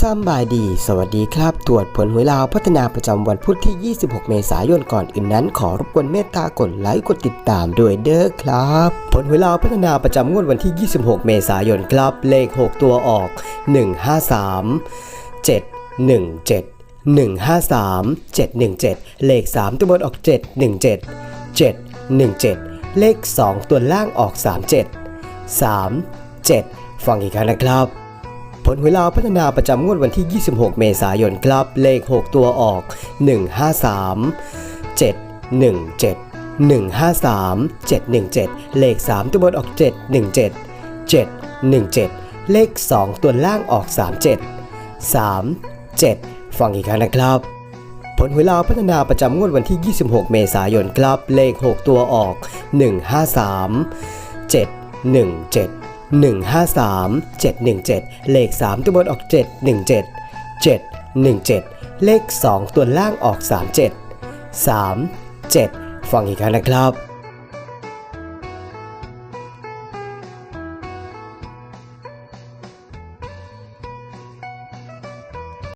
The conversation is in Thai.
สำบายดี สวัสดีครับ ตรวจผลหวยลาวพัฒนาประจำวันพุธที่ 26 เมษายนก่อนอื่นนั้น ขอรบกวนเมตตากดไลค์กดติดตามด้วยเด้อครับ ผลหวยลาวพัฒนาประจำงวดวันที่ 26 เมษายนครับ เลข 6 ตัวออก 153 717 153 717 เลข 3 ตัวบนออก 717 717 เลข 2 ตัวล่างออก 37 3 7 ฟังอีกครั้งนะครับ ผลหวยลาวพัฒนาประจำงวดวันที่ 26 เมษายนครับเลข 6 ตัวออก 153 717 153 717 เลข 3 ตัวบนออก 717 717 เลข 2 ตัวล่างออก 37 3 7 ฟังอีกครั้งนะครับ ผลหวยลาวพัฒนาประจำงวดวันที่ 26 เมษายนครับ เลข 6 ตัวออก 153 717 153 717 เลข 3 ตัวบนออก 717 717 เลข 2 ตัวล่างออก 37 3 7 ฟังอีกครั้งนะครับ